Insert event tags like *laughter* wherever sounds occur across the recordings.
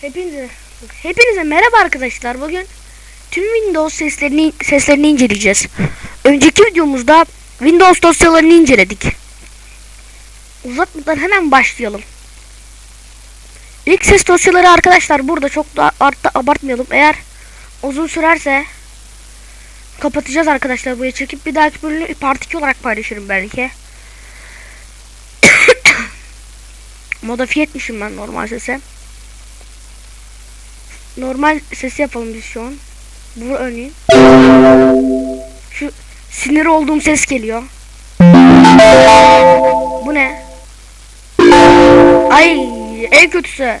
Hepinize hepinize merhaba arkadaşlar. Bugün tüm Windows seslerini seslerini inceleyeceğiz. Önceki videomuzda Windows dosyalarını inceledik. Uzatmadan hemen başlayalım. İlk ses dosyaları arkadaşlar burada çok da artta abartmayalım. Eğer uzun sürerse kapatacağız arkadaşlar buraya çekip bir dahaki bölümü part 2 olarak paylaşırım belki. *coughs* Modifiye etmişim ben normal sese. Normal sesi yapalım biz şu an. Bu örneğin. Şu sinir olduğum ses geliyor. Bu ne? Ay en kötüsü.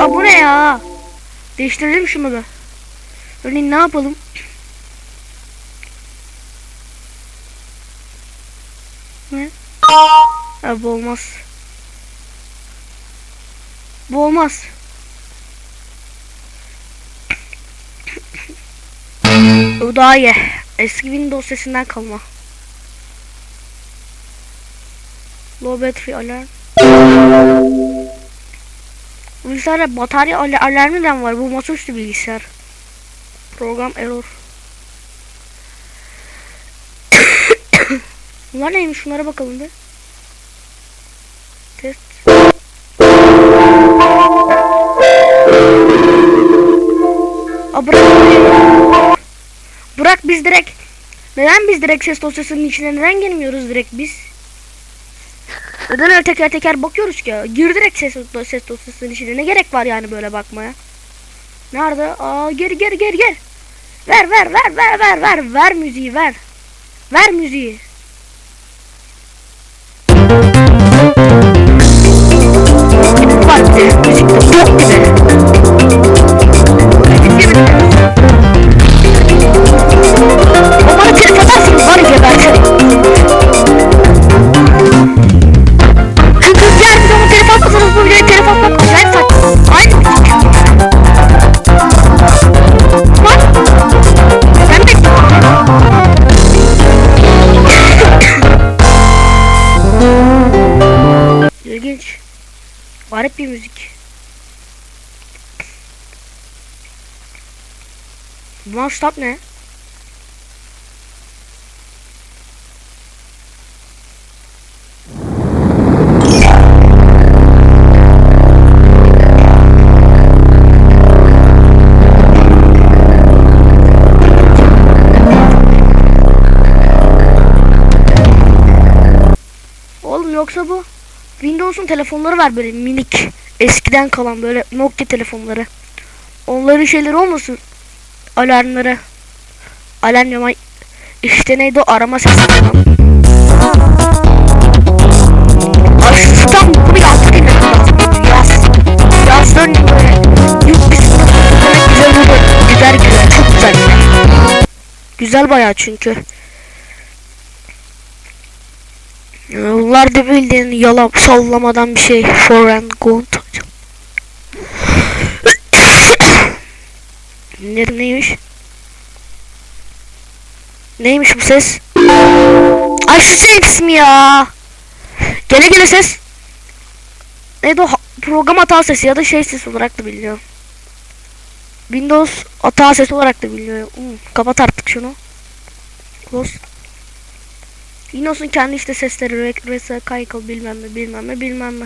Aa bu ne ya? Değiştirelim şunu da. Örneğin ne yapalım? Ne? Ha, bu olmaz. Bu olmaz. Bu daha iyi. Eski Windows sesinden kalma. Low battery alarm. Bilgisayarda batarya al alarmı neden var? Bu masaüstü bilgisayar. Program error. *coughs* Bunlar neymiş? Şunlara bakalım bir. Aa. Bırak biz direkt. Neden biz direkt ses dosyasının içine neden girmiyoruz direkt biz? Neden öyle teker teker bakıyoruz ki? Gir direkt ses, ses dosyasının içine. Ne gerek var yani böyle bakmaya? Nerede? Aa geri geri geri geri. Ver ver ver ver ver ver ver müziği ver. Ver müziği. Garip bir müzik. Stop ne? Oğlum yoksa bu Windows'un telefonları var böyle minik. Eskiden kalan böyle Nokia telefonları. Onların şeyleri olmasın? Alarmları. Alarm yama işte neydi o arama sesi falan. Bunu yazdı değil mi? Yaz. Yaz dön böyle. Yurt dışında güzel olur. Güzel güzel. Çok güzel. Güzel bayağı çünkü. Da bildiğin yalan sallamadan bir şey. Foreign gold. ne, neymiş? Neymiş bu ses? Ay şu ses mi ya? Gene gene ses. Neydi o program hata sesi ya da şey ses olarak da biliniyor. Windows hata sesi olarak da biliniyor. Hmm, kapat artık şunu. Close. Windows'un kendi işte sesleri, Resa, Kaykıl bilmem ne bilmem ne bilmem ne.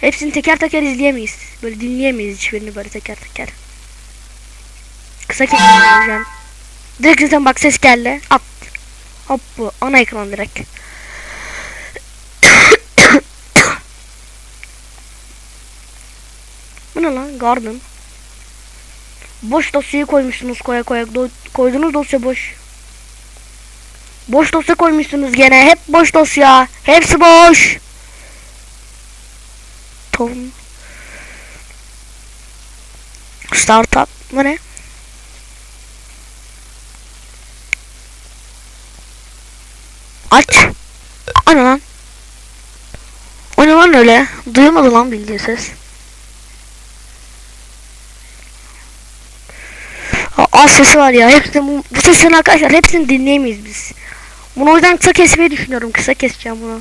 Hepsini teker teker izleyemeyiz. Böyle dinleyemeyiz hiçbirini böyle teker teker. Kısa keseceğim. Direkt zaten bak ses geldi. At. Hop bu. Ana ekran direkt. *coughs* bu ne lan? Garden. Boş dosyayı koymuşsunuz koya koya. Do- koyduğunuz dosya boş. Boş dosya koymuşsunuz gene. Hep boş dosya. Hepsi boş. Tom. Startup. Bu ne? Aç. Ana lan. O ne lan öyle? Duymadı lan bildiğin ses. Az sesi var ya. Hepsini bu, bu sesini arkadaşlar hepsini dinleyemeyiz biz. Bunu o yüzden kısa kesmeyi düşünüyorum. Kısa keseceğim bunu.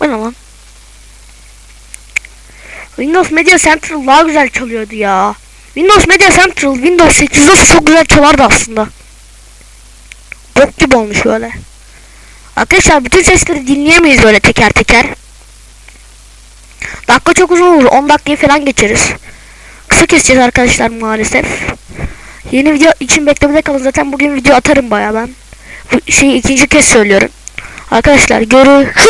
o ne lan? Windows Media Central daha güzel çalıyordu ya. Windows Media Central Windows 8'de olsa çok güzel çalardı aslında. Bok gibi olmuş böyle. Arkadaşlar bütün sesleri dinleyemeyiz böyle teker teker. Dakika çok uzun olur. 10 dakikayı falan geçeriz. Kısa keseceğiz arkadaşlar maalesef. Yeni video için beklemede kalın. Zaten bugün video atarım baya ben. Bu şeyi ikinci kez söylüyorum. Arkadaşlar görüşürüz.